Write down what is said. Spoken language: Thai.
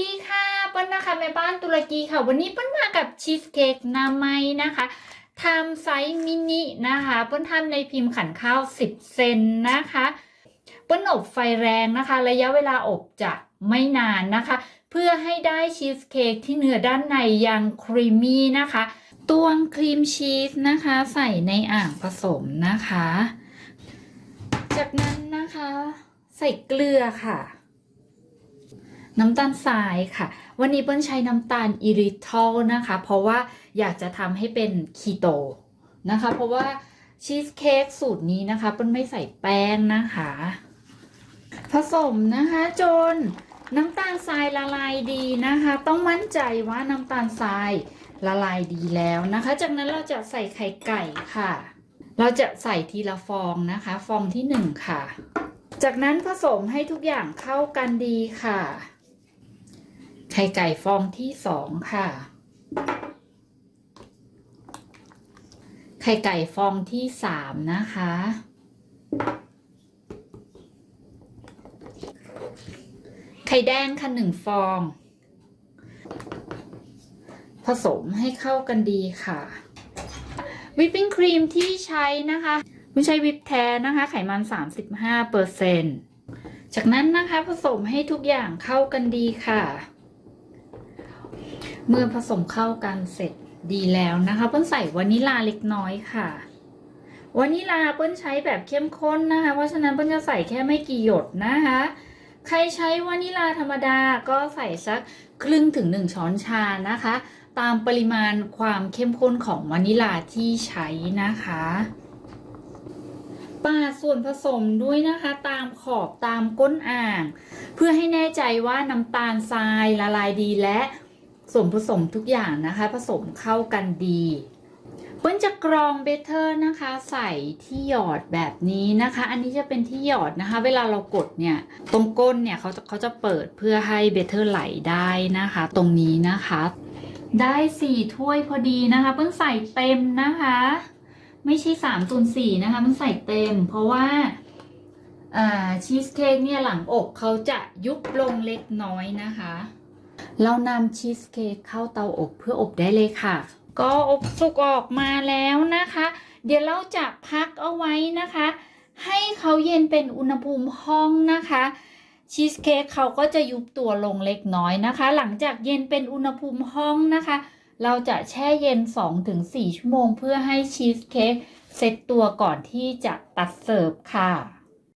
ดีค่ะเปิ้ลนะคะแม่บ้านตุรกีค่ะ วันนี้เปิ้ลมากับชีสเค้กนาไมนะคะทำไซส์มินินะคะเปิ้ลทำในพิมพ์ขันข้าว 10 เซนนะคะเปิ้ลอบไฟแรงนะคะ ระยะเวลาอบจะไม่นานนะคะ เพื่อให้ได้ชีสเค้กที่เนื้อด้านในยังครีมมี่นะคะตวงครีมชีสนะคะ ใส่ในอ่างผสมนะคะ จากนั้นนะคะ ใส่เกลือค่ะ น้ำตาลทรายค่ะ วันนี้เปิ้ลใช้น้ำตาลอิริทอลนะคะ เพราะว่าอยากจะทำให้เป็นคีโตนะคะ เพราะว่าชีสเค้กสูตรนี้นะคะเปิ้ลไม่ใส่แป้งนะคะ ผสมนะคะจนน้ำตาลทรายละลายดีนะคะ ต้องมั่นใจว่าน้ำตาลทรายละลายดีแล้วนะคะ จากนั้นเราจะใส่ไข่ไก่ค่ะ เราจะใส่ทีละฟองนะคะ ฟองที่หนึ่งค่ะ จากนั้นผสมให้ทุกอย่างเข้ากันดีค่ะ ไข่ไก่ฟองที่สองค่ะ ไข่ไก่ฟองที่สามนะคะ ไข่แดงค่ะหนึ่งฟอง ผสมให้เข้ากันดีค่ะ วิปปิ้งครีมที่ใช้นะคะไม่ใช่วิปแท้นะคะ ไขมัน 35เปอร์เซ็นจากนั้นนะคะผสมให้ทุกอย่างเข้ากันดีค่ะ เมื่อผสมเข้ากันเสร็จดีแล้วนะคะเปิ้ลใส่วานิลาเล็กน้อยค่ะวานิลาเปิ้ลใช้แบบเข้มข้นนะคะ เพราะฉะนั้นเปิ้ลจะใส่แค่ไม่กี่หยดนะคะ ใครใช้วานิลาธรรมดาก็ใส่สักครึ่งถึง1ช้อนชานะคะ ตามปริมาณความเข้มข้นของวานิลาที่ใช้นะคะปาดส่วนผสมด้วยนะคะ ตามขอบตามก้นอ่าง เพื่อให้แน่ใจว่าน้ำตาลทรายละลายดีและ ส่วนผสมทุกอย่างนะคะ ผสมเข้ากันดีเปิ้ลจะกรองเบเตอร์นะคะ ใส่ที่หยอดแบบนี้นะคะ อันนี้จะเป็นที่หยอดนะคะ เวลาเรากดเนี่ย ตรงก้นเนี่ยเขาจะเขาจะเปิดเพื่อให้เบเตอร์ไหลได้นะคะ ตรงนี้นะคะ ได้สี่ถ้วยพอดีนะคะ เปิ้ลใส่เต็มนะคะ ไม่ใช่สามส่วนสี่นะคะมันใส่เต็ม เพราะว่าอ่าชีสเค้กเนี่ยหลังอกเขาจะยุบลงเล็กน้อยนะคะ เรานำชีสเค้กเข้าเตาอบเพื่ออบได้เลยค่ะ ก็อบสุกออกมาแล้วนะคะ เดี๋ยวเราจะพักเอาไว้นะคะ ให้เขาเย็นเป็นอุณหภูมิห้องนะคะชีสเค้กเขาก็จะยุบตัวลงเล็กน้อยนะคะ หลังจากเย็นเป็นอุณหภูมิห้องนะคะ เราจะแช่เย็น 2-4 ชั่วโมง เพื่อให้ชีสเค้กเซ็ตตัวก่อนที่จะตัดเสิร์ฟค่ะ